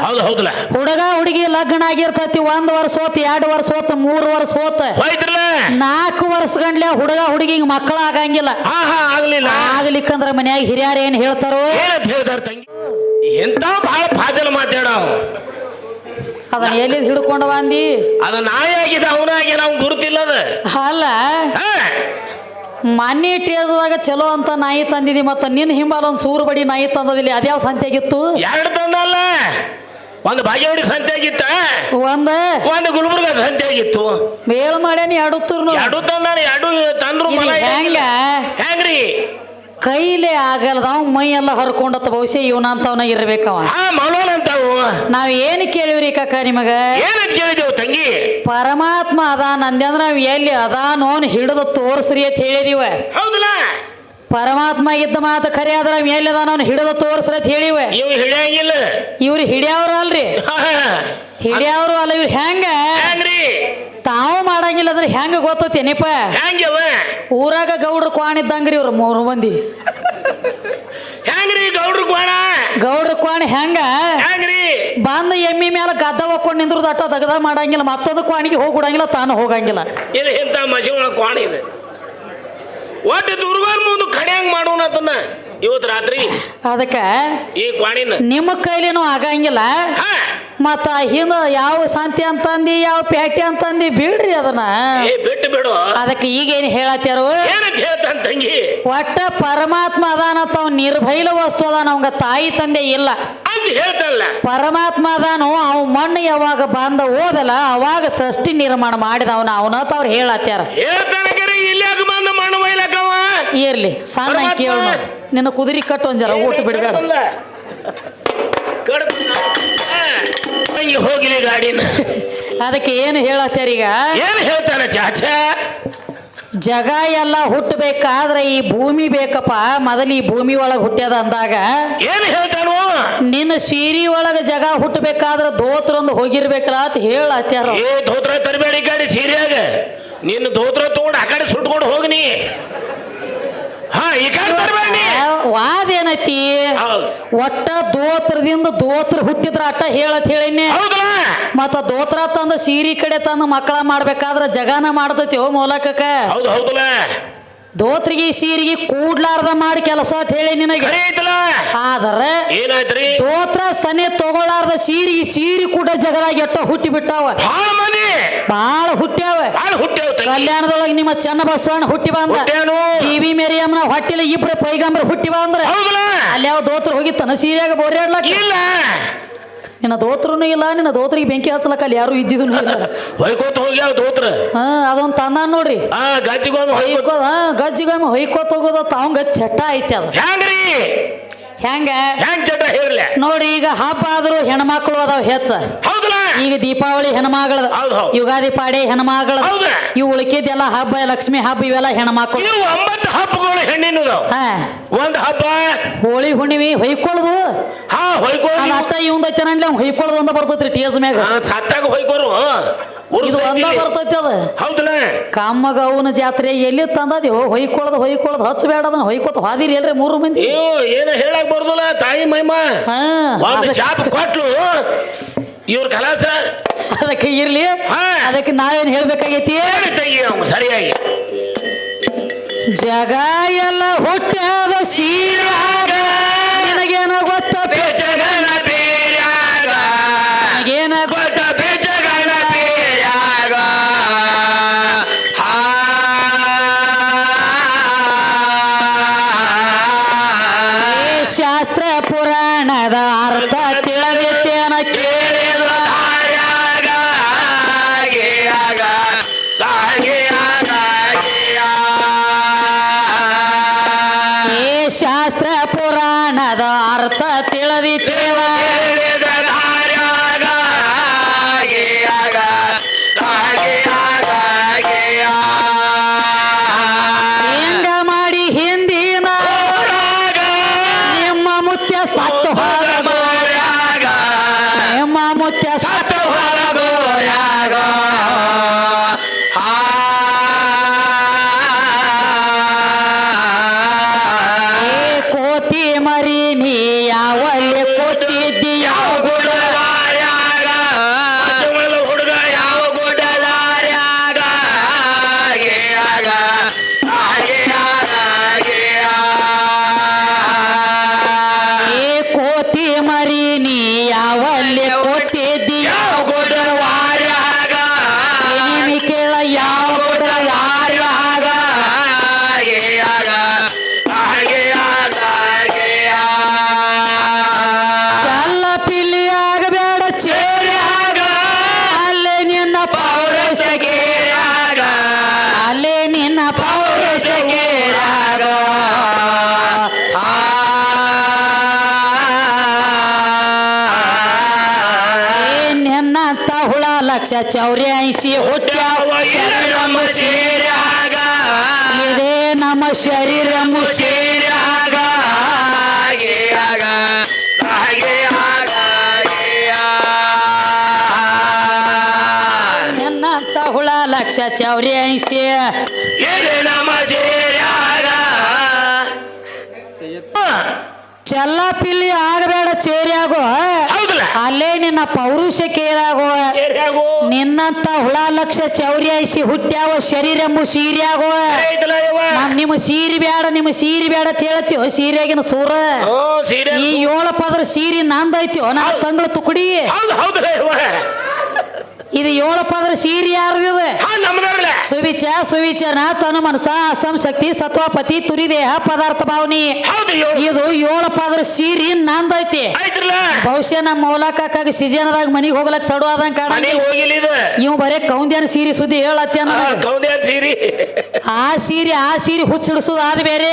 ಹೌದು ಹೌದಲ್ಲ ಹುಡುಗ ಹುಡುಗಿ ಲಗ್ನ ಆಗಿರ್ತೈತಿ ಒಂದ್ ವರ್ಷ ಹೋತ್ ಎರಡು ವರ್ಷ ಹೋತ್ ಮೂರ್ ವರ್ಷ ಹೋತ್. ಹೋಯ್ತ್ರಲ್ಲ ನಾಲ್ಕು ವರ್ಷ ಗಂಡ್ಲೆ ಹುಡುಗ ಹುಡುಗಿಗೆ ಮಕ್ಕಳ ಆಗಂಗಿಲ್ಲ. ಹಾ ಹಾ ಆಗ್ಲಿಲ್ಲ. ಆಗ್ಲಿಕ್ಕಂದ್ರ ಮನ್ಯಾಗ ಹಿರಿಯರ್ ಏನ್ ಹೇಳ್ತಾರೋ? ಏನಂತ ಹೇಳ್ತಾರ ತಂಗಿ? ಎಂತ ಬಹಳ ಫಾಜಲ್ ಮಾತಾಡವ ಅದನ್ನ ಎಲ್ಲಿ ಹಿಡ್ಕೊಂಡ ಬಂದಿ? ಅದು ನಾಯಿ ಆಗಿದೆ ಅವನಾಗಿದೆ ಅವ್ನು ಗುರುತಿಲ್ಲ ಅದ ಅಲ್ಲ ಹಾ ಮೊನ್ನೆ ಟೇಜದಾಗ ಚಲೋ ಅಂತ ನಾಯಿ ತಂದಿದಿ ಮತ್ತ ನಿನ್ನ ಹಿಂಬಾಲ ಒಂದು ಸೂರು ಬಡಿ ನಾಯಿ ತಂದದಿಲ್ಲ. ಅದ್ಯಾವ ಸಂತೆಗಿತ್ತು? ಎರಡು ತಂದಲ್ಲ. ಒಂದು ಬಾಗೇವಾಡಿ ಸಂತೆ ಆಗಿತ್ತ ಒಂದ? ಒಂದು ಗುಲ್ಬರ್ಗ ಸಂತೆ ಆಗಿತ್ತು ಮೇಳ ಮಾಡ್ಯಾನಿ ಎರಡು ತಂದಾನ ಎರಡು ತಂದ್ರು ಇದು ಮನ ಹೆಂಗ? ಹೆಂಗ್ರಿ? ಕೈಲೇ ಆಗಲ್ದವ್ ಮೈ ಎಲ್ಲ ಹರ್ಕೊಂಡತ್ತ ಬಹುಶಃ ಇವನಂತವನ ಇರ್ಬೇಕವ. ಆ ನಾವ್ ಏನ್ ಕೇಳಿವ್ರಿ ಕಕ್ಕ ನಿಮಗ? ಕೇಳಿದೆವು ತಂಗಿ? ಪರಮಾತ್ಮ ಅದಾನ ಅಂದ್ರ ನಾವ್ ಎಲ್ಲಿ ಅದಾನೋನ್ ಹಿಡಿದು ತೋರ್ಸ್ರಿ ಅಂತ ಹೇಳಿದಿವ. ಹೌದಲ್ಲ? ಪರಮಾತ್ಮ ಇದ್ದ ಮಾತು ಖರೆ ಆದ್ರ ನಾವ್ ಎಲ್ಲಿ ಅವ್ನ ಹಿಡಿದು ತೋರ್ಸ್ರಿ ಅಂತ ಹೇಳಿವ. ಇವ್ ಹಿಡಿಯಂಗಿಲ್ಲ. ಇವ್ರು ಹಿಡಿಯವ್ರ ಅಲ್ರಿ. ಹಿಡಿಯವ್ರು ಅಲ್ಲ ಇವ್ರು ಹೆಂಗ? ಮಾಡಂಗಿಲ್ಲ ಅಂದ್ರೆ ಹೆಂಗ ಗೊತ್ತೇನಿಪ್ಪ ಹೆಂಗ್ಯವ ಊರಾಗ ಗೌಡ್ರ ಕ್ವಾಣ ಇದ್ದಂಗ್ರಿ ಇವ್ರು ಮೂರು ಮಂದಿ. ಹೆಂಗ್ರಿ ಗೌಡ್ರ ಕ್ವಾಣ? ಗೌಡ್ರ ಕ್ವಾಣ ಹೆಂಗ? ಹೆಂಗ್ರಿ? ಬಂದ ಎಮ್ಮಿ ಮೇಲೆ ಗದ್ದ ಒಕ್ಕೊಂಡು ನಿಂದ್ರು ಅಟ್ಟ ದಗದ ಮಾಡಂಗಿಲ್ಲ ಮತ್ತೊಂದು ಕ್ವಾಣಿಗೆ ಹೋಗ್ಬಿಡಂಗಿಲ್ಲ ತಾನು ಹೋಗಂಗಿಲ್ಲ. ಇದು ಇಂಥ ಮಸಿ ಒಳಗೆ ಕೋಣ ಇದೆ. ಒಟ್ಟು ದುರ್ಗಾರ್ ಮುಂದೆ ಕಡಿಯಂಗ್ ಮಾಡೋಣ ಅದನ್ನ. ಇವತ್ತು ರಾತ್ರಿ ಅದಕ್ಕ ಈ ಕ್ವಾಣಿನ ನಿಮ್ಮ ಕೈಲೇನು ಆಗಂಗಿಲ್ಲ. ಮತ್ತ ಹಿಂದ ಯಾವ ಸಂತಿ ಅಂತಂದಿ ಯಾವ ಪ್ಯಾಟಿ ಅಂತಂದಿ ಬಿಡ್ರಿ ಅದನ್ನ. ಏ ಬಿಟ್ಟು ಬಿಡು. ಅದಕ್ಕೆ ಈಗೇನು ಹೇಳತ್ತಾರು ಏನಂತ ಹೇಳ್ತಾನ ತಂಗಿ? ಒಟ್ಟ ಪರಮಾತ್ಮ ಅದಾನ ತಾವ್ ನಿರ್ಭೈಲ ವಸ್ತು ಅದಾನ ಅವಂಗ ತಾಯಿ ತಂದೆ ಇಲ್ಲ. ಅಂತ ಹೇಳ್ತಾನಲ್ಲ. ಪರಮಾತ್ಮ ಅದಾನು ಅವ್ ಮಣ್ಣು ಯಾವಾಗ ಬಂದ ಓದಲ್ಲ ಅವಾಗ ಸೃಷ್ಟಿ ನಿರ್ಮಾಣ ಮಾಡಿದ ಅವನ ಅವನ ಅವ್ರು ಹೇಳತ್ತಾರ ಹೇಳ್ತಾನ ಮಣ್ಣು ಇರ್ಲಿ ಸಣ್ಣ. ಕೇಳು ನಿನ್ನ ಕುದುರೆ ಕಟ್ಟು ಒಂದ್ ಜರ ಊಟ ಬಿಡಬೇಡ. ಹೋಗಿಲಿ ಗಾಡಿನ. ಅದಕ್ಕೆ ಏನು ಹೇಳತ್ಯಾರ ಈಗ? ಏನು ಹೇಳ್ತಾರೆ ಚಾಚಾ? ಜಗ ಎಲ್ಲ ಹುಟ್ಟಬೇಕಾದ್ರೆ ಈ ಭೂಮಿ ಬೇಕಪ್ಪ. ಮೊದಲು ಈ ಭೂಮಿ ಒಳಗೆ ಹುಟ್ಟ್ಯದ ಅಂದಾಗ ಏನು ಹೇಳ್ತಾನು? ನಿನ್ನ ಸೀರಿ ಒಳಗೆ ಜಗ ಹುಟ್ಟಬೇಕಾದ್ರೆ ದೋತ್ರೊಂದು ಹೋಗಿರ್ಬೇಕಲ್ಲ ಅಂತ ಹೇಳತ್ಯಾರ ಏ ಧೋತ್ರ ತರಬೇಡಿ ಗಾಡಿ ಸೀರೆಯಾಗ. ನಿನ್ನ ಧೋತ್ರ ತಗೊಂಡು ಆ ಕಡೆ ಸುಟ್ಕೊಂಡು ಹೋಗ್ನಿ ಹಾ ಈ ಕಡೆ ತರಬೇಡಿ. ವಾದ ಏನೈತಿ ಒಟ್ಟ ದೋತ್ರದಿಂದ ದೋತ್ರ ಹುಟ್ಟಿದ್ರ ಅಟ್ಟ ಹೇಳತ್ ಹೇಳಿನಿ ಮತ್ತ ದೋತ್ರ ತಂದ ಸೀರಿ ಕಡೆ ತಂದ ಮಕ್ಕಳ ಮಾಡ್ಬೇಕಾದ್ರ ಜಗಾನ ಮಾಡ್ತೈತಿ ಓ ಮೂಲಕಕ್ಕ. ಹೌದು ಹೌದಲ್ಲ ದೋತ್ರಿಗೆ ಸೀರಿಗೆ ಕೂಡ್ಲಾರ್ದ ಮಾಡಿ ಕೆಲಸ ಅಂತ ಹೇಳಿ ನಿನಗೆ. ಆದ್ರೆ ಏನಾಯ್ತ್ರಿ? ದೋತ್ರ ಸನೆ ತಗೊಳಾರ್ದ ಸೀರಿಗೆ ಸೀರಿ ಕೂಡ ಜಗದಾಗ ಎಟ್ಟ ಹುಟ್ಟಿ ಬಿಟ್ಟಾವ. ಬಾಳ ಹುಟ್ಟ್ಯಾವ. ಕಲ್ಯಾಣದೊಳಗ ನಿಮ್ಮ ಚನ್ನ ಬಸವಣ್ಣ ಹುಟ್ಟಿ ಬಂದ. ಟಿವಿ ಮೇರಿಯಮ್ಮನ ಹೊಟ್ಟಿಲ ಇಬ್ರು ಪೈಗಂಬ್ರ ಹುಟ್ಟಿ ಬಂದ್ರ. ಅಲ್ಲಿ ಯಾವ ದೋತ್ರ ತನ್ನ ಸೀರೆಯಾಗ ಬೋರ್ಯಾಡ್ಲಕ್ಕ? ಇಲ್ಲ. ನಿನ್ನ ದೋತ್ರನು ಇಲ್ಲ ನಿನ್ನ ದೋತ್ರಿಗೆ ಬೆಂಕಿ ಹಚ್ಚಲಕ್ಕ ಅಲ್ಲಿ ಯಾರು ಇದ್ದಿದ್ದು ಇಲ್ಲ. ಹೊಯ್ಕೋತ ಹೋಗ್ಯಾವ ದೋತ್ರ? ಹಾ ಅದೊಂದು ತಂದ ನೋಡ್ರಿ. ಆ ಗಜ್ಜಿಗೊಮ್ಮೆ ಹೊಯ್ಕೋತ ಹೊಯ್ಕೋ ಹಾ ಗಜ್ಜಿಗೊಮ್ಮೆ ಹೊಯ್ಕೋತ ಹೋಗೋದ ತಾವ್ ತಾವಂಗ ಚಟ್ಟ ಐತಿ ಅದು. ಹೆಂಗ್ರಿ ಹೆಂಗ? ಹೆಂಗ್ ಚಟ ಹೇರ್ಲೆ? ನೋಡಿ ಈಗ ಹಬ್ಬ ಆದ್ರೂ ಹೆಣ್ಮಕ್ಳು ಅದಾವ ಹೆಚ್ಚ. ಹೌದಲ್ಲ ಈಗ ದೀಪಾವಳಿ ಹೆಣ್ಮಗಳದ ಹೌದ್ ಹೌದ್. ಯುಗಾದಿ ಪಾಡಿ ಹೆಣ್ಮಗಳದ ಹೌದ. ಇವು ಉಳಿಕಿದ್ದೆಲ್ಲ ಹಬ್ಬ ಲಕ್ಷ್ಮಿ ಹಬ್ಬ ಇವೆಲ್ಲ ಹೆಣ್ಮಕ್ಳು. ಇವು ಒಂಬತ್ತು ಹಬ್ಬಗಳು ಹೆಣ್ಣಿನದಾವ್ ಹಾ. ಒಂದ್ ಹಬ್ಬ. ಹೋಳಿ ಹುಣ್ಣಿಮೆ ಹೊಯ್ಕೊಳ್ಳೋದು ಹಾ ಹೊಯ್ಕೊಳ್ಳಿ ಅದ ಅಟ್ಟ ಇವಂದ ನಂಡ್ಲಿ ಅವ್ನು ಹೊಯ್ಕೊಳ್ಳೋದು ಅಂತ ಬರ್ತೈತ್ರಿ ಟೇಸ್ ಮ್ಯಾಗ. ಸತ್ತಾಗ ಹೊಯ್ಕೋರು. ಇದು ಒಂದ ಬರ್ತೈತಿ ಅದ. ಹೌದಲ್ಲ? ಕಮ್ಮಗವನ ಜಾತ್ರೆ ಎಲ್ಲಿ ತಂದದಿ? ಹೊಯ್ಕೊಳ್ಳೋದು ಹೊಯ್ಕೊಳ್ಳೋದು ಹಚ್ಚಬೇಡ ಅದನ್ನ. ಹೊಯ್ಕೊತ ಹಾದಿರಿ ಎಲ್ರಿ ಮೂರು ಮಂದಿ? ಅಯ್ಯೋ ಏನು ಹೇಳಕ್ ಬರ್ದಲ್ಲ ತಾಯಿ ಮೈಮ. ಒಂದು ಶಾಪ್ ಕೊಟ್ಲು. ಇವ್ರ ಕಲಾಸ. ಅದಕ್ಕೆ ಇರ್ಲಿ. ಅದಕ್ಕೆ ನಾವೇನ್ ಹೇಳ್ಬೇಕಾಗೈತಿ? ಸರಿಯಾಗಿ. ಜಗ ಎಲ್ಲ ಹುಟ್ಟಾದ ಸೀರಾಗ ನಿನಗೇನ ಗೊತ್ತ? ಲಕ್ಷ ಚೌರ್ಯಾಯಿಸಿ ಹುಟ್ಟ್ಯಾವ ನಮ್ಮ ಸೀರ್ಯಾಗ ಇದೇ ನಮ್ಮ ಶರೀರ ಮುಸಿ ಸೀರ್ಯಾಗ ಹಾಗೆ ಆಗ. ಹಾಗೆ ಆಗ. ಎನ್ನಂತ ಹುಳ ಲಕ್ಷ ಚೌರ್ಯಾಯಿಸಿ ನಮ್ಮ ನಮ್ಮ ಸೀರ್ಯಾಗ ಚಲ್ಲಪಿಲ್ಲಿ ಆಗಬೇಡ ಚೇರಿಯಾಗೋ. ಅಲ್ಲೇ ನಿನ್ನ ಪೌರುಷ ಕೇರಾಗೋ ನಿನ್ನಂತ ಹುಳ ಲಕ್ಷ ಚೌರ್ಯಾಯಿಸಿ ಹುಟ್ಟ್ಯಾವ ಶರೀರ ಎಂಬು ಸೀರಿಯಾಗೋ ನಮ್ ನಿಮ್ಮ ಸೀರಿ ಬೇಡ ನಿಮ್ಮ ಸೀರಿ ಬೇಡ ಅಂತ ಹೇಳ್ತೀವೋ ಸೀರೆಗಿನ ಸೂರ? ಈ ಏಳು ಪದರ ಸೀರೆ ನಂದೈತಿಯೋ ನಾ ತಂಗಳ ತುಕಡಿ. ಇದು ಏಳು ಪದರ ಸೀರೆ ಯಾರ್ದಿದೆ ಸುವಿಚ ಸುವಿಚನ ತನು ಮನಸ ಅಸಂ ಶಕ್ತಿ ಸತ್ವಪತಿ ತುರಿದೇಹ ಪದಾರ್ಥ ಭಾವನಿ. ಇದು ಏಳು ಪದರ ಸೀರಿ ನಂದೈತಿ ಐತಿ. ಬಹುಶಃ ನಮ್ಮ ಮೌಲಕ್ಕಾಗ ಸಿಜನದಾಗ ಮನಿಗೆ ಹೋಗ್ಲಕ್ ಸಡು ಆದಂಗ ಕಾಣ ಇವ್ ಬರೇ ಕೌಂದ್ಯಾನ ಸೀರಿ ಸುದ್ದಿ ಹೇಳತ್ತೆ ಸೀರಿ. ಆ ಸೀರಿ ಆ ಸೀರೆ ಹುಚ್ಚಿಡಿಸೋದು ಅದು ಬೇರೆ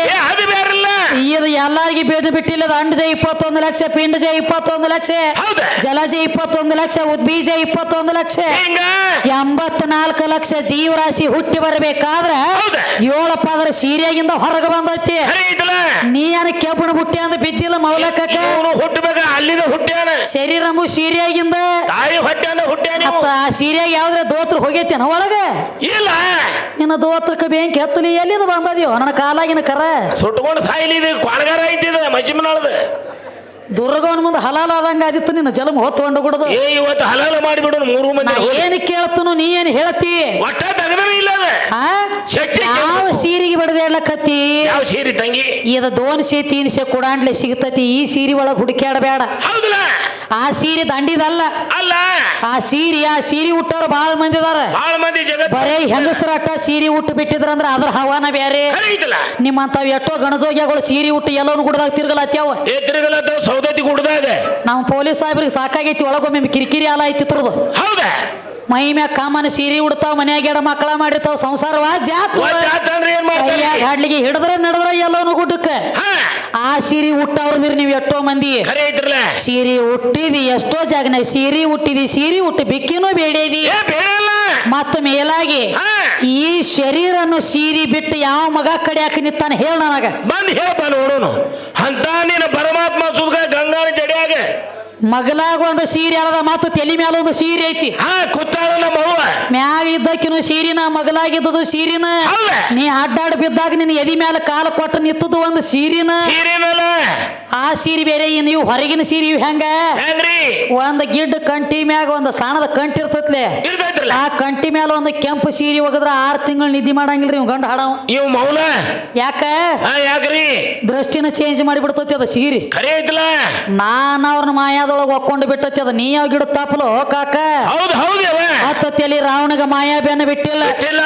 ಇದು ಎಲ್ಲಾರಿಗೆ ಬೇಡ ಬಿಟ್ಟಿಲ್ಲ ಅಂಡ್ ಜೈ ಇಪ್ಪತ್ತೊಂದು ಲಕ್ಷ ಪಿಂಡಜ ಇಪ್ಪತ್ತೊಂದು ಲಕ್ಷ. ಜಲ ಜಲಜ ಇಪ್ಪತ್ತೊಂದು ಲಕ್ಷ ಉದ್ಬೀಜ ಇಪ್ಪತ್ತೊಂದು ಲಕ್ಷ. ಎಂಬತ್ ಎಂಬತ್ನಾಲ್ಕು ಲಕ್ಷ ಜೀವರಾಶಿ ಹುಟ್ಟಿ ಬರಬೇಕಾದ್ರ ಏಳಪ್ಪ ಏಳು ಪದರ ಸೀರೆಗಿಂದ ಹೊರಗೆ ಬಂದೈತಿ. ನೀ ಏನ ಕೆಬ್ಬಣ ಹುಟ್ಟಿ ಅಂತ ಬಿದ್ದಿಲ್ಲ ಮೌಲಕ ಹುಟ್ಟಬೇಕ ಅಲ್ಲಿಂದ ಹುಟ್ಟ್ಯಾನ. ಶರೀರಮು ಸೀರೆಯಾಗಿಂದ. ತಾಯಿ ಹೊಟ್ಟ್ಯಾನ ಹುಟ್ಟ್ಯಾನ. ಮತ್ತ ಆ ಸೀರೆಯಾಗ ಯಾವ್ದ್ರ ದೋತ್ರ ಹೋಗೈತೇನ ಒಳಗ? ಇಲ್ಲ. ನಿನ್ನ ದೋತ್ರಕ್ಕೆ ಬೆಂಕಿ ಹತ್ತಲಿ ಎಲ್ಲಿಂದ ಬಂದದ್ಯೋ? ನನ್ನ ಕಾಲಾಗಿನ ಕರ. ಸುಟ್ಕೊಂಡು ಸಾಯಿಲಿ ಇದು ಕೊಳಗಾರ ಐತಿದ ಮಜ್ಜಿಮನಾಳದ ದುರ್ಗವನ ಮುಂದೆ ಹಲಾಲ ಆದಂಗ ಆದಿತ್ತು ನಿನ್ನ ಜಲಮ ಹೊತ್ತು ಕೊಂಡು ಗುಡದು ಏ ಇವತ್ತು ಹಲಾಲ ಮಾಡಿಬಿಡು ಮೂರು ಮಂದಿ ಏನು ಕೇಳ್ತನು ನೀ ಏನು ಹೇಳ್ತಿ? ಒಟ್ಟ ಆ? ಯಾವ ಸೀರೆಗೆ ಬಡದೇಳಕತ್ತಿ ಯಾವ ಸೀರಿ ತಂಗಿ? ಇದ ದೋನ್ಸೆ ತೀನ್ಸೆ ಕುಡಾಂಡ್ಲೆ ಸಿಗ್ತತಿ. ಈ ಸೀರೆ ಒಳಗೆ ಹುಡುಕ್ಯಾಡಬೇಡ ಹೌದಲ್ಲ? ಆ ಸೀರೆ ದಂಡಿದಲ್ಲ. ಅಲ್ಲ? ಆ ಸೀರೆ ಆ ಸೀರೆ ಹುಟ್ಟೋರು ಬಾಳ ಮಂದಿ ಅದಾರ. ಬಾಳ ಮಂದಿ ಜಗತ್ ಬರೇ ಹೆಂಗಸರ ಅಟ್ಟ ಸೀರೆ ಹುಟ್ಟು ಬಿಟ್ಟಿದ್ರಂದ್ರ ಅದ್ರ ಹವಾನ ಬೇರೆ ಖರೆ ಐತಲ್ಲ ನಿಮ್ಮಂತಾವ್ ಎಷ್ಟೋ ಗಣಜೋಗ್ಯಗಳು ಸೀರೆ ಹುಟ್ಟು ಎಲ್ಲವನ್ನೂ ಗುಡ್ದಾಗ ತಿರ್ಗಲತ್ಯಾವ. ಏ ತಿರುಗಲತ್ತ ಸೌದತ್ತಿ ಗುಡ್ದಾಗ? ನಾವು ಪೊಲೀಸ್ ಸಾಹೇಬ್ರಿಗೆ ಸಾಕಾಗೈತಿ ಒಳಗೊಮ್ಮೆ ಕಿರಿಕಿರಿ ಆಲ ಐತಿ ತುರ್ದು ಹೌದಾ? ಮೈ ಮ್ಯಾಗ ಕಾಮನ ಸೀರೆ ಉಡ್ತಾವ ಮನ್ಯಾಗ ಎಡ ಮಕ್ಕಳ ಮಾಡಿರ್ತಾವ ಸಂಸಾರವ ಜಾತು. ಏನ್ ಕೈಯಾಗ ಹಾಡ್ಲಿಗೆ ಹಿಡಿದ್ರೆ ನಡೆದ್ರೆ ಎಲ್ಲವನು ಗುಡ್ಡಕ್ಕೆ. ಆ ಸೀರೆ ಹುಟ್ಟವ್ರದಿರಿ ನೀವು ಎಷ್ಟೋ ಮಂದಿ. ಸೀರಿ ಹುಟ್ಟಿದಿ ಎಷ್ಟೋ ಜಾಗನಾಗ ಸೀರೆ ಹುಟ್ಟಿದಿ ಸೀರೆ ಹುಟ್ಟಿ ಬಿಕ್ಕಿನೂ ಬೇಡೇದಿ. ಮತ್ತ ಮೇಲಾಗಿ ಈ ಶರೀರನ್ನು ಸೀರಿ ಬಿಟ್ಟು ಯಾವ ಮಗ ಕಡೆ ಹಾಕಿ ನಿಂತಾನೆ ಹೇಳ ನನಗ. ಬಂದ್ ಹೇಳ ನೋಡೋನು. ಅಂತ ನೀನು ಪರಮಾತ್ಮ ಸುದ್ಗ ಗಂಗಾನ ಜಡಿಯಾಗ ಮಗಲಾಗ ಒಂದು ಸೀರೆ ಅಲ್ಲದ ಮತ್ತ ತಲೆ ಮ್ಯಾಲ ಒಂದು ಸೀರೆ ಐತಿ. ಹಾ ಕುತ್ತಾಳ ನಮ್ಮ ಅವ್ವ. ಮ್ಯಾಗ ಇದ್ದಕ್ಕಿನ ಸೀರಿನ ಮಗಲಾಗಿದ್ದದು ಸೀರಿನ. ನೀ ಅಡ್ಡಾಡ್ ಬಿದ್ದಾಗ ನಿನ್ನ ಎದಿ ಮ್ಯಾಲ ಕಾಲ ಕೊಟ್ಟು ನಿತ್ತದು ಒಂದು ಸೀರಿನ. ಆ ಸೀರೆ ಬೇರೆ ನೀವು ಹೊರಗಿನ ಸೀರೆ ಇವ್ ಹೆಂಗ? ಒಂದು ಗಿಡ್ಡ ಕಂಟಿ ಮ್ಯಾಗ ಒಂದು ಸಣ್ಣದ ಕಂಟಿ ಇರ್ತೈತ್ಲೆ. ಆ ಕಂಟಿ ಮ್ಯಾಲ ಒಂದು ಕೆಂಪು ಸೀರೆ ಹೋಗದ್ರ ಆರು ತಿಂಗಳು ನಿದ್ದಿ ಮಾಡಂಗಿಲ್ರಿ ಇವ್ ಗಂಡ ಹಾಡವ್. ಇವ್ ಮೌನ? ಯಾಕ? ಯಾಕ್ರಿ? ದೃಷ್ಟಿನ ಚೇಂಜ್ ಮಾಡಿಬಿಡ್ತತಿ ಅದ ಸೀರೆ. ನಾನ್ ಅವ್ರನ್ನ ಮಾಯಾದೊಳಗೆ ಒಕ್ಕೊಂಡು ಬಿಟ್ಟತಿ ಅದ ನೀ ಯಾವ ಗಿಡ ತಾಪಲೋ ಕಾಕ. ಹೌದು ಹೌದು ತಲಿ ರಾವಣಗ ಮಾಯಾಬೇನ ಬಿಟ್ಟಿಲ್ಲ. ಬಿಟ್ಟಿಲ್ಲ.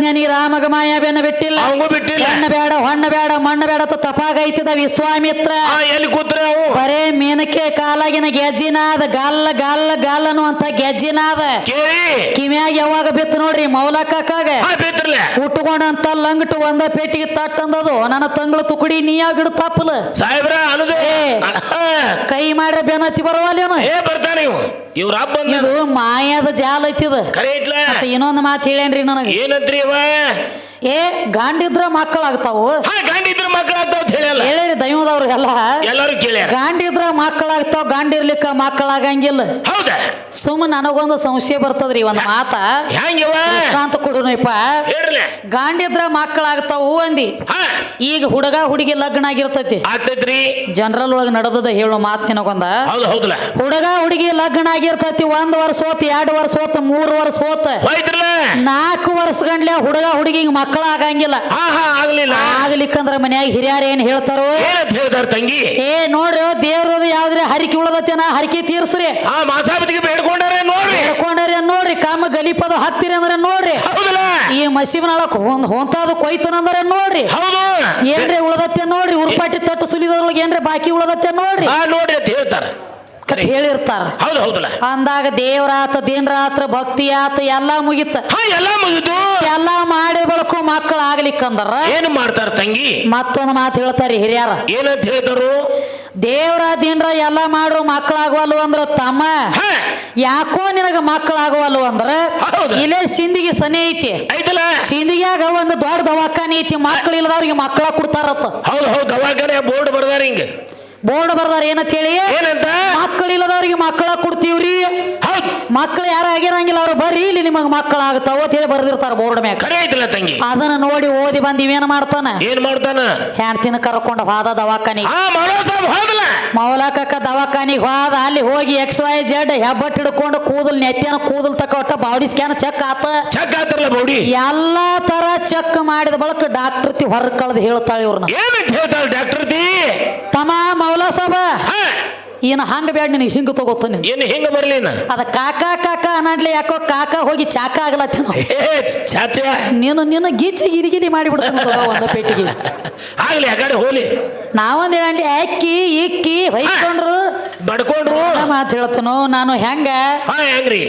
ಜ್ಞಾನಿ ರಾಮಗ ಮಾಯಾಬೇನ ಬಿಟ್ಟಿಲ್ಲ. ಬಿಟ್ಟಿಲ್ಲ. ಹೆಣ್ಣ ಬೇಡ ಹೊಣ್ಣ ಬೇಡ ಮಣ್ಣ ಬೇಡ ತಪಾಗೈತಿದ ವಿಶ್ವಾಮಿತ್ರ. ಎಲ್ಲಿ ಕೂತ್ರ ಅವು? ಬರೇ ಮೀನಕ್ಕೆ ಕಾಲಾಗಿನ ಗೆಜ್ಜಿನಾದ ಗಲ್ಲ ಗಲ್ಲ ಗಲ್ಲ ಅನ್ನುವಂತ ಗೆಜ್ಜಿನಾದ. ಕೇಳಿ ಕಿವ್ಯಾಗ ಯಾವಾಗ ಬಿತ್ತು ನೋಡ್ರಿ ಮೌಲ ಕಾಕಾಗ? ಉಟ್ಕೊಂಡಂತ ಲಂಗಟು ಒಂದ ಪೇಟಿಗೆ ತಟ್ಟಂದದು. ನನ್ನ ತಂಗಳ ತುಕುಡಿ ನೀ ಯಾವ ಗಿಡ ತಪ್ಪಲ ಸಾಹೇಬ್ರ. ಕೈ ಮಾಡ್ರೆ ಬೆನತಿ ಬರವಲ್ಲೇನು ಏ ಬರ್ತಾನೆ ಇವು ಇವ್ರ ಹಬ್ಬ ಇದು ಮಾಯದ ಜಾಲ ಐತಿದ ಕರೆ ಐತ್ಲ ಮತ್ತೆ ಇನ್ನೊಂದು ಮಾತು ಹೇಳೇನ್ರಿ ನನಗೆ. ಏನಂತ್ರಿ ಅವ ಏ ಗಾಂಡಿದ್ರ ಮಕ್ಕಳಾಗ್ತಾವು. ಹಾ ಹೇಳಿರಿ ದೈವದವ್ರಿಗೆಲ್ಲ. ಎಲ್ಲರೂ ಕೇಳ್ಯಾರ. ಗಾಂಡಿದ್ರ ಮಕ್ಕಳಾಗ್ತಾವ ಗಾಂಡಿರ್ಲಿಕ್ಕ ಮಕ್ಕಳಾಗಂಗಿಲ್ಲ. ಹೌದಾ? ಸುಮ್ಮ ನನಗೊಂದು ಸಂಶಯ ಬರ್ತದ್ರಿ ಒಂದ್ ಮಾತ. ಹೆಂಗಿವ? ಅಂತ ಕೊಡುನಪ್ಪ ಗಾಂಡಿದ್ರ ಮಕ್ಕಳಾಗ್ತಾವು ಅಂದಿ. ಈಗ ಹುಡುಗ ಹುಡುಗಿ ಲಗ್ನ ಆಗಿರ್ತೈತಿ. ಆಗ್ತೈತ್ರಿ. ಜನರಲ್ ಒಳಗ ನಡೆದದ ಹೇಳೋ ಮಾತ್ ನಿನಗೊಂದ. ಹೌದು ಹೌದಲ್ಲ. ಹುಡುಗ ಹುಡುಗಿ ಲಗ್ನ ಆಗಿರ್ತೈತಿ ಒಂದ್ ವರ್ಷ ಹೋತ್ ಎರಡ್ ವರ್ಷ ಹೋತ್ ಮೂರ್ ವರ್ಷ ಹೋತ್. ಹೋಯ್ತ್ರಲ್ಲ. ನಾಲ್ಕು ವರ್ಷ ಗಂಡ್ಲೆ ಹುಡುಗ ಹುಡುಗಿಗೆ ಮಕ್ಕಳ ಆಗಂಗಿಲ್ಲ ಆಗ್ಲಿಲ್ಲ. ಆಗ್ಲಿಕ್ಕಂದ್ರ ಮನ್ಯಾಗ ಹಿರಿಯರ್ ಏನ್ ಹೇಳ್ತಾರೋ? ಏನಂತ ಹೇಳ್ತಾರ ತಂಗಿ? ಏ ನೋಡ್ರಿ ದೇವ್ರದ ಯಾವ್ದ್ರೆ ಹರಿಕೆ ಉಳದತ್ತೇನ? ಹರಿಕೆ ತೀರ್ಸ್ರಿ. ಆ ಮಾಸಾಪತಿಗೆ ಬೇಡ್ಕೊಂಡಾರೆ ನೋಡ್ರಿ. ಹೇಳ್ಕೊಂಡ್ರಿ ನೋಡ್ರಿ ಕಾಮ ಗಲೀಪದ ಹತ್ತಿರಿ ಅಂದ್ರೆ ನೋಡ್ರಿ. ಹೌದಲ್ಲ? ಈ ಮಸೀಬನೊಳಕ್ ಹೊಂದ್ ಹೊಂತಾದ ಕೊಯ್ತನ ಅಂದ್ರೆ ನೋಡ್ರಿ. ಹೌದು. ಏನ್ರಿ ಉಳದತ್ತೆ ನೋಡ್ರಿ? ಉರ್ಪಾಟಿ ತಟ್ಟು ಸುಲಿದೊಳಗೆ ಏನ್ರಿ ಬಾಕಿ ಉಳದತ್ತೆ ನೋಡ್ರಿ? ಆ ನೋಡ್ರಿ ಅಂತ ಹೇಳ್ತಾರ. ಅಂತ ಹೇಳಿರ್ತಾರ. ಹೌದು ಹೌದಲ್ಲ. ಅಂದಾಗ ದೇವ್ರಾತ ದಿನರಾತ್ರ ಭಕ್ತಿ ಆತ ಎಲ್ಲಾ ಮುಗಿತ. ಹಾ ಎಲ್ಲ ಮುಗಿದು. ಎಲ್ಲಾ ಮಾಡಿ ಬಳಕು ಮಕ್ಕಳು ಆಗ್ಲಿಕ್ಕಂದ್ರ ಏನು ಮಾಡ್ತಾರ ತಂಗಿ? ಮತ್ತೊಂದು ಮಾತು ಹೇಳ್ತಾರ ಹಿರಿಯರ. ಏನಂತ ಹೇಳ್ತಾರು ದೇವ್ರ ದಿನ್ರ ಎಲ್ಲಾ ಮಾಡ್ರು ಮಕ್ಕಳಾಗವಲ್ಲು ಅಂದ್ರ ತಮ್ಮ. ಹಾ. ಯಾಕೋ ನಿನಗ ಮಕ್ಕಳಾಗವಲ್ಲು ಅಂದ್ರ? ಹೌದು. ಇಲ್ಲೇ ಸಿಂದಿಗೆ ಸನಿ ಐತಿ. ಐತಲ್ಲ? ಸಿಂದಿಗ್ಯಾಗ ಒಂದು ದೊಡ್ಡ ದವಾಖಾನೆ ಐತಿ. ಮಕ್ಕಳು ಇಲ್ಲದವ್ರಿಗೆ ಮಕ್ಕಳ ಕೊಡ್ತಾರತ್ತ. ಹೌದು ಹೌದು ದವಾಖಾನೆ ಬೋರ್ಡ್ ಬರ್ದಾರ ಹಿಂಗ. ಬೋರ್ಡ್ ಬರ್ದಾರ ಏನಂತ ಹೇಳಿ? ಏನಂತ? ಮಕ್ಕಳು ಇಲ್ಲದವ್ರಿಗೆ ಮಕ್ಕಳ ಕೊಡ್ತೀವ್ರಿ. ಮಕ್ಕಳು ಯಾರು ಆಗಿರಂಗಿಲ್ಲ ಅವ್ರು ಬರೀ ಇಲ್ಲಿ ನಿಮಗ್ ಮಕ್ಕಳಾಗ್ತಾವ ಅಂತ ಹೇಳಿ ಬರ್ದಿರ್ತಾರ ಬೋರ್ಡ್ ಮ್ಯಾಗ. ಕರೆ ಐತಲ್ಲ ತಂಗಿ. ಅದನ್ನ ನೋಡಿ ಓದಿ ಬಂದ್ ಇವೇನ್ ಮಾಡ್ತಾನ? ಏನ್ ಮಾಡ್ತಾನ? ಹೆಣ್ತಿನ ಕರ್ಕೊಂಡು ಹೋದ ದವಾಖಾನಿ ಮೌಲಾಕ ಮಾಡೋ ಸಾಬ್ ಹೋದಲ್ಲ ಮೌಲಕಕ್ಕ ದವಾಖಾನಿಗೆ ಹೋದ ಅಲ್ಲಿ ಹೋಗಿ ಎಕ್ಸ್ ವೈ ಜೆಡ್ ಹೆಬ್ಬಟ್ ಹಿಡ್ಕೊಂಡು ಕೂದಲ್ ನೆತ್ತಿನ ಕೂದಲ್ ತಕ ಒಟ್ಟ ಬಾಡಿ ಸ್ಕ್ಯಾನ್ ಚೆಕ್ ಆತ. ಚೆಕ್ ಆತರಲ್ಲ ಬೌಡಿ ಎಲ್ಲಾ ತರ ಚೆಕ್ ಮಾಡಿದ ಬಳಕ ಡಾಕ್ಟರ್ ತಿ ಹೊರ ಕಳ್ದು ಹೇಳ್ತಾಳೆ ಇವ್ರನ್ನ. ಏನಂತ ಹೇಳ್ತಾಳ ಡಾಕ್ಟರ್ ತಿ? ತಮ್ಮ ಮೌಲಾ ಸಾಬ ಏನು ಹಂಗ ಬ್ಯಾಡ ನಿನಗೆ ಹಿಂಗ ತಗೋತ ನೀನು ಏನು ಹಿಂಗ ಬರ್ಲಿನ ಅದ ಕಾಕ ಕಾಕ ಅನ್ನಡ್ಲಿ ಯಾಕೋ ಕಾಕ ಹೋಗಿ ಚಾಕ ಆಗ್ಲತ್ತ ನೀನು ಚಾಚ. ನೀನು ನಿನ್ನ ಗೀಚಿ ಗಿರಿಗಿರಿ ಮಾಡಿಬಿಡ್ತಾನೆ ಒಂದು ಪೇಟಿಗೆ. ಆಗ್ಲಿ ಆ ಕಡೆ ಹೋಲಿ ನಾವೊಂದ್ ಹೇಳಿ ಅಕ್ಕಿ ಇಕ್ಕಿ ಹೊಯ್ಕೊಂಡ್ರು. ಬಡ್ಕೊಂಡ್ರು. ಮಾತು ಹೇಳ್ತನು ನಾನು ಹೆಂಗ? ಹೆಂಗ್ರಿ?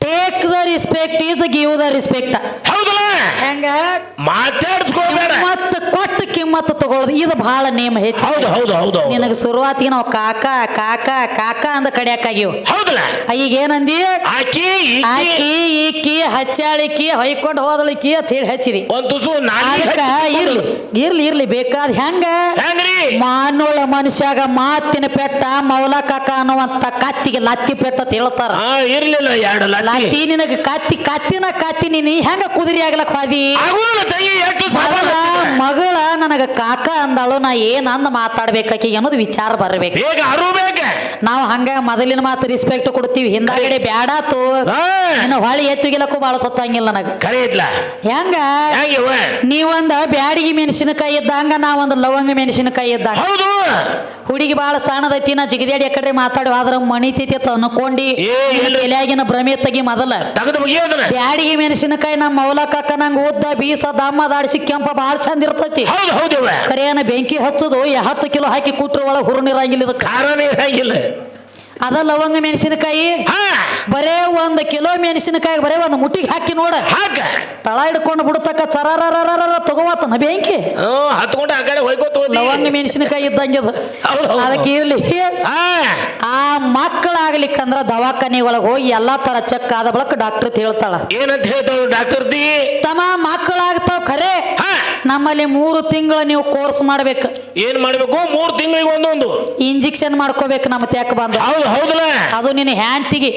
Take the respect is give the respect ಹೌದಲ್ಲ? ಹೆಂಗ? ಮಾತಾಡ್ಸ್ಕೋಬೇಡ. ಕಿಮ್ಮತ್ ಕಿಮ್ಮತ್ ತಗೊಳ್ಳೋದು ಇದು ಬಹಳ ನೇಮ ಹೆಚ್ಚು. ಹೌದು ಹೌದು ಹೌದು ಹೌದು. ನಿನಗೆ ಶುರುವಾತಿಗೆ ನಾವು ಕಾಕ ಕಾಕ ಕಾಕ ಅಂದ ಕಡಿಯಾಕಾಗಿವ್ ಹೌದಲ್ಲ? ಈಗ ಏನಂದಿ? ಆಕಿ ಈಕಿ. ಆಕಿ ಈಕಿ ಹಚ್ಚಾಳಿಕಿ ಹೊಯ್ಕೊಂಡು ಹೋದಳಿಕಿ ಅಂತ ಹೇಳಿ ಹಚ್ಚಿರಿ. ಒಂದ್ ತುಸು ನಾಲ್ಕು ಅದಕ್ಕ ಇರ್ಲಿ ಇರ್ಲಿ ಇರ್ಲಿ ಬೇಕಾದ ಹೆಂಗ? ಹೆಂಗ್ರಿ? ಮಾನೋಳ ಮನುಷ್ಯಾಗ ಮಾತಿನ ಪೆಟ್ಟ ಮೌಲ ಕಾಕ ಅನ್ನುವಂತ ಕತ್ತಿಗೆ ಲತ್ತಿ ಪೆಟ್ಟ ಅಂತ ಹೇಳ್ತಾರ. ಹಾ ಇರ್ಲಿಲ್ಲ ಎರಡು ಲತ್ತಿ. ಲತ್ತಿ ನಿನಗ ಕತ್ತಿ ಕತ್ತಿನ ಕತ್ತಿ ನೀನು ಹೆಂಗ ಕುದುರಿ ಆಗ್ಲಕ್ ಹೋದಿ? ಆಗುಲ್ಲ ತಂಗಿ ಎಷ್ಟು ಸಾಲ ಮಗಳ ಮಗಳ ನನಗ ಕಾಕ ಅಂದಾಳು ನಾ ಏನ್ ಅಂದ ಮಾತಾಡ್ಬೇಕಾಕಿ ಅನ್ನೋದು ವಿಚಾರ ಬರ್ಬೇಕು. ಬೇಗ ನಾವು ಹಂಗ ಮೊದಲಿನ ಮಾತು ರಿಸ್ಪೆಕ್ಟ್ ಕೊಡ್ತೀವಿ ಹಿಂದಾಗಡೆ ಬ್ಯಾಡಾತು ತೋ. ಇನ್ನು ಹೊಳಿ ಎತ್ತುಗಿಲಕ್ಕೂ ಬಾಳ ಸೊತ್ತಂಗಿಲ್ಲ ನನಗ. ಐತ್ಲ ಹೆಂಗ? ನೀ ನೀವೊಂದ ಬ್ಯಾಡಿಗೆ ಮೆಣಸಿನಕಾಯಿ ಇದ್ದಂಗ ನಾ ಒಂದು ಲವಂಗ ಮೆಣಸಿನಕಾಯಿ ಇದ್ದಂಗ. ಹೌದು. ಹುಡುಗಿ ಬಾಳ ಸಣ್ಣದೈತಿ ನಾ ಜಿಗದೇಡಿ ಕಡೆ ಮಾತಾಡಿ ಆದ್ರ ಮಣಿತೈತಿ ಅಂತ ಅನ್ಕೊಂಡಿ ಏ, ಇಲ್ಲ. ಎಲೆಯಾಗಿನ ಭ್ರಮೆ ತೆಗಿ ಮೊದಲ. ತಗದು ಬ್ಯಾಡಿಗೆ ಮೆಣಸಿನಕಾಯಿ ನಮ್ಮ ಮೌಲಕ್ಕ ನಂಗೆ ಉದ್ದ ಬೀಸ ದಮ್ಮ ದಾಡಿಸಿ ಕೆಂಪ ಬಾಳ ಚಂದ ಇರ್ತೈತಿ. ಹೌದು ಹೌದವ ಕರಿಯಾನ ಬೆಂಕಿ ಹಚ್ಚೋದು ಹತ್ತು ಕಿಲೋ ಹಾಕಿ ಕೂಟ್ರ ಒಳಗೆ ಹುರುನಿರಂಗಿಲ್ಲ ಇದು ಖಾರ ಇರಂಗಿಲ್ಲ ಅದ ಲವಂಗ ಮೆಣಸಿನಕಾಯಿ? ಬರೇ ಒಂದ್ ಕಿಲೋ ಮೆಣಸಿನಕಾಯಿ ಬರೇ ಒಂದು ಮುಟ್ಟಿಗೆ ಹಾಕಿ ನೋಡ. ಹಾಕ ತಳ ಹಿಡ್ಕೊಂಡು ಬಿಡ್ತಕ್ಕ ಚರಾರ ತಗೋತನ ಬೆಂಕಿ ಹತ್ಕೊಂಡು ಆ ಕಡೆ ಹೋಯ್ಕೋತ ಲವಂಗ ಮೆಣಸಿನಕಾಯಿ ಇದ್ದಂಗೆ ಅದು. ಅದಕ್ಕೆ ಇರ್ಲಿ ಆ ಮಕ್ಕಳಾಗ್ಲಿಕ್ಕಂದ್ರ ದವಾಖಾನೆ ಒಳಗೆ ಹೋಗಿ ಎಲ್ಲಾ ತರ ಚೆಕ್ ಆದ ಬಳಕ ಡಾಕ್ಟರ್ ಹೇಳ್ತಾಳ ಏನಂತ ಹೇಳ್ತಾಳ ಡಾಕ್ಟರ್ ತಮ್ಮ ಮಕ್ಕಳಾಗ್ತಾವ ಖರೆ ನಮ್ಮಲ್ಲಿ ಮೂರು ತಿಂಗಳು ನೀವು ಕೋರ್ಸ್ ಮಾಡ್ಬೇಕು. ಏನ್ ಮಾಡ್ಬೇಕು? ಮೂರು ತಿಂಗಳಿಗೆ ಒಂದೊಂದು. ಇಂಜೆಕ್ಷನ್ ಮಾಡ್ಕೋಬೇಕು ನಮ್ಮ ತ್ಯಾಕ ಬಂದು. ಹೌದು ಹೌದಲ್ಲ? ಅದು ನಿನ್ನ ಹ್ಯಾಂಡ್ತಿಗೆ. ತಿಗಿ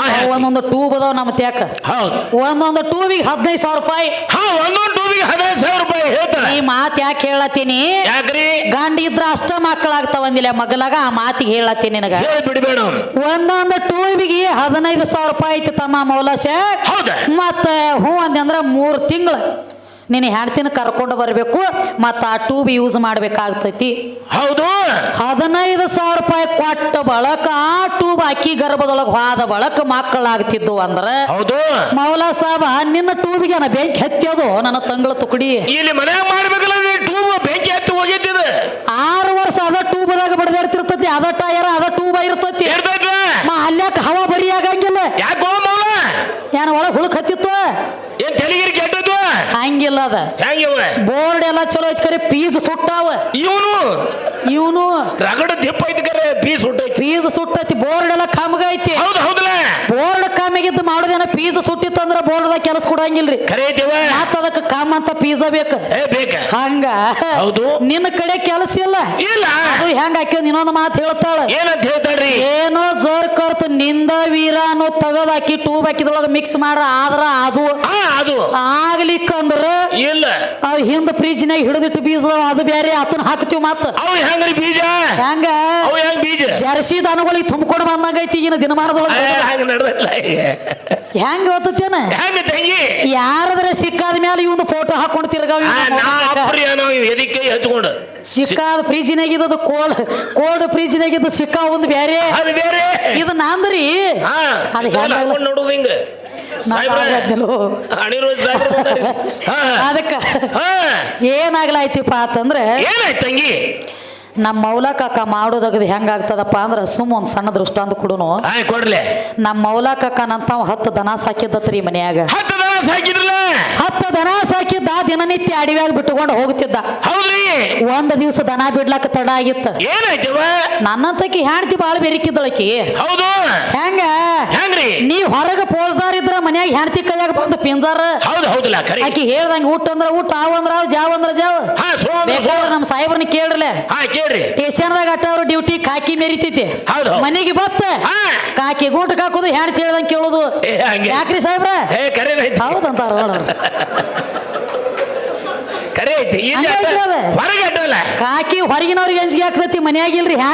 ಹ್ಯಾಂಡ್. ಒಂದೊಂದು ಟ್ಯೂಬ್ ಅದಾವ ನಮ್ಮ ತ್ಯಾಕ ಹೌದು. ಒಂದೊಂದು ಟ್ಯೂಬಿಗೆ ಹದಿನೈದು ಸಾವಿರ ರೂಪಾಯಿ. ಹಾ ಒಂದೊಂದು ಟೂಬಿಗೆ ಹದಿನೈದು ಸಾವಿರ ರೂಪಾಯಿ ಈ ಮಾತು ಯಾಕೆ ಹೇಳತ್ತೀನಿ? ಯಾಕ್ರಿ? ಗಂಡ ಇದ್ರ ಅಷ್ಟ ಮಕ್ಕಳಾಗ್ತಾವ ಅಂದಿಲ್ಲ ಮಗಲಾಗ ಆ ಮಾತಿಗೆ ಹೇಳತ್ತೀನಿ ನಿನಗ. ಹೇಳಿ ಬಿಡ್ಬೇಡ ಒಂದೊಂದು ಟ್ಯೂಬಿಗೆ ಹದಿನೈದು ಸಾವಿರ ರೂಪಾಯಿ ಐತಿ ತಮ್ಮ ಮೌಲಾಶ. ಮತ್ತೆ ಹ್ಞೂ ಅಂದ್ರ ಮೂರು ತಿಂಗಳು. ನೀನು ಹೆಣ್ತಿನ ಕರ್ಕೊಂಡು ಬರಬೇಕು ಮತ್ತು ಆ ಟ್ಯೂಬ್ ಯೂಸ್ ಮಾಡ್ಬೇಕಾಗ್ತೈತಿ. ಹೌದು. ಹದಿನೈದು ಸಾವಿರ ರೂಪಾಯಿ ಕೊಟ್ಟ ಬಳಕ ಆ ಟ್ಯೂಬ್ ಅಕ್ಕಿ ಗರ್ಭದೊಳಗೆ ಹೋದ ಬಳಕ ಮಕ್ಕಳಾಗ್ತಿದ್ದು ಅಂದ್ರ ಹೌದು. ಮೌಲಾ ಸಾಬ ನಿನ್ನ ಟ್ಯೂಬಿಗೆ ನಾ ಬೆಂಕಿ ಹತ್ತಿಯೋದು ನನ್ನ ತಂಗಳ ತುಕಡಿ. ಇಲ್ಲಿ ಮನೆ ಮಾಡ್ಬೇಕಲ್ಲ ಟೂಬ್ ಬೆಂಕಿ ಹತ್ತಿ ಹೋಗಿದ್ದಿದೆ. ಆರು ವರ್ಷ ಅದ ಟ್ಯೂಬ್ದಾಗ ಬಡದಿರ್ತಿರ್ತತಿ ಅದ ಟಯರ್ ಅದ ಟ್ಯೂಬ್ ಇರ್ತೈತಿ ಇರ್ತೈತ ಮಾ ಅಲ್ಯಾಕ ಹವಾ ಬರಿ ಆಗಂಗಿಲ್ಲ ಯಾಕೋ ಮೌಲ ಏನ್ ಒಳಗ್ ಹುಳುಕ್ ಹತ್ತಿತ್ತು ಏನ್ ತಲೆಗಿರಿ ಕೆಟ್ಟದ್ದು ಹಂಗಿಲ್ಲ ಅದ. ಹೆಂಗಿವ ಬೋರ್ಡ್ ಎಲ್ಲ ಚಲೋ ಐತಿ ಕರೆ ಪೀಸ್ ಸುಟ್ಟಾವ ಇವನು? ಇವನು. ರಗಡ ದಿಪ್ಪ ಐತಿ ಕರೆ ಪೀಸ್ ಸುಟ್ಟ ಪೀಸ್ ಸುಟ್ಟೈತಿ ಬೋರ್ಡ್ ಎಲ್ಲ ಕಾಮಗ ಐತಿ. ಹೌದು ಹೌದಲ್ಲ ಬೋರ್ಡ್ ಕಮ್ಮಿಗಿದ್ದು ಮಾಡೋದೇನ ಪೀಸ್ ಸುಟ್ಟಿತ್ತಂದ್ರ ಬೋರ್ಡ್ದಾಗ ಕೆಲಸ ಕೊಡಂಗಿಲ್ರಿ. ಕರೆ ಐತಿವ ಮತ್ತ ಅದಕ್ಕೆ ಕಾಮ ಅಂತ ಪೀಸ ಬೇಕು. ಏ ಬೇಕ. ಹಂಗ. ಹೌದು. ನಿನ್ನ ಕಡೆ ಕೆಲಸ ಇಲ್ಲ. ಇಲ್ಲ. ಅದು ಹೆಂಗ ಹಾಕ್ಯೋ ಇನ್ನೊಂದು ಮಾತು ಹೇಳ್ತಾಳ. ಏನಂತ ಹೇಳ್ತಾಳ್ರಿ? ಏನೋ ಜೋರ್ ಕರ್ತ ನಿಂದ ವೀರ ತಗದ್ ಹಾಕಿ ಟ್ಯೂಬ್ ಹಾಕಿದ್ರೊಳಗ ಮಿಕ್ಸ್ ಮಾಡ್ರ ಆದ್ರ ಅದು ಆ ಅದು. ಆಗ್ಲಿಕ್ಕಂದ್ರ ಇಲ್ಲ. ಅವ್ ಹಿಂದ ಫ್ರಿಜ್ನಾಗ ಹಿಡಿದಿಟ್ಟು ಬೀಜ ಅದು ಬೇರೆ ಆತನ ಹಾಕ್ತಿವ್ ಮತ್ತ. ಅವು ಹೆಂಗ್ರಿ ಬೀಜ? ಹೆಂಗ? ಅವು ಹೆಂಗ್ ಬೀಜ? ಜರ್ಸಿ ದನಗಳಿಗೆ ತುಂಬಿಕೊಂಡು ಬಂದಂಗ ಐತಿ ಈಗಿನ ದಿನಮಾನದೊಳಗ. ಹಂಗ ಹೆಂಗ್ ಹೆಂಗ ಗೊತ್ತೇನ ಹೆಂಗ ತಂಗಿ? ಯಾರದ್ರ ಸಿಕ್ಕಾದ ಮೇಲೆ ಇವನು ಫೋಟೋ ಹಾಕೊಂಡು ತಿರ್ಗಾವ ಎದಿಕ್ಕೆ ಹಚ್ಕೊಂಡು. ಸಿಕ್ಕಾದ ಫ್ರಿಜ್ನಾಗ ಇದ್ದದು ಕೋಲ್ಡ್ ಕೋಲ್ಡ್ ಫ್ರಿಜ್ನಾಗ ನಾಗಿದ್ದು ಸಿಕ್ಕಾ ಒಂದು ಬೇರೆ ಅದು ಬೇರೆ ಇದು ನಾಂದ್ರಿ ಅದು? ಹಾಕೊಂಡ್ ನೋಡುದು ಹಿಂಗ. ಅದಕ್ಕ ಏನಾಗ್ಲಾಯ್ತಿಪ್ಪ ಅಂತಂದ್ರೆ ಏನಾಯ್ತು ತಂಗಿ? ನಮ್ಮ ಮೌಲ ಕಾಕ ಮಾಡೋದಗದು ಹೆಂಗಾಗ್ತದಪ್ಪ ಅಂದ್ರೆ ಸುಮ್ ಒಂದು ಸಣ್ಣ ದೃಷ್ಟಾಂತ ಕೊಡುನು. ಕೊಡ್ಲೆ. ನಮ್ಮ ಮೌಲ ನಂತ ಹತ್ತು ದನ ಸಾಕಿದ್ದತ್ರಿ ಮನ್ಯಾಗ. ಹತ್ತು ದನ ಹತ್ತು ದನ ಸಾಕಿದ್ದ ದಿನನಿತ್ಯ ಅಡವ್ಯಾಗ ಬಿಟ್ಟುಕೊಂಡು ಹೋಗ್ತಿದ್ದ. ಹೌದ್ರಿ. ಒಂದ್ ದಿವಸ ದನ ಬಿಡ್ಲಾಕ ತಡ ಆಗಿತ್ತ. ಏನಾಯ್ತವ? ನನ್ನಂತಕಿ ಹೆಂಡತಿ ಬಾಳ ಬೆರಿಕಿದ್ದಳಕಿ. ಹೌದು. ಹೆಂಗ? ಹೆಂಡತಿ ಕೈಯಾಗ ಬಂದ ಪಿಂಜಾರ. ಹೌದು ಹೌದಲ್ಲ ಖರೆ. ಆಕಿ ಹೇಳ್ದಂಗ ಊಟ ಅಂದ್ರ ಊಟ ಆವ್ ಅಂದ್ರ ಆವ್ ಜಾವ್ ಅಂದ್ರ ಜಾವ್. ಹಾ ಸೋ ಅಂದ್ರೆ ಸೋ. ಬೇಕಾದ್ರೆ ನಮ್ಮ ಸಾಹೇಬ್ರನ್ನ ಕೇಳ್ರಲೆ. ಹಾ ಕೇಳ್ರಿ. ಸ್ಟೇಷನ್ದಾಗ ಅಟ್ಟ ಅವ್ರ ಡ್ಯೂಟಿ ಕಾಕಿ ಮೆರಿತೈತಿ. ಹೌದು. ಮನೆಗೆ ಬತ್ತ. ಹಾ. ಕಾಕಿ ಗೂಟ ಕಾಕೋದು ಹೆಂಡತಿ ಹೇಳ್ದಂಗ ಕೇಳೋದು. ಏ, ಹಂಗೆ. ಯಾಕ್ರಿ ಸಾಹೇಬ್ರ? ಏ ಕರೆ ಹೌದಂತಾರ. ಕರೆ ಐತಿ? ಹೊರಗೆ ಅಡ್ಡಲ್ಲ ಕಾಕಿ ಹೊರಗಿನವ್ರಿಗೆ ಅಂಜಿಗೆ ಆಗ್ತೈತಿ ಮನೆಯಾಗಿಲ್ರಿ ಹ್ಯಾ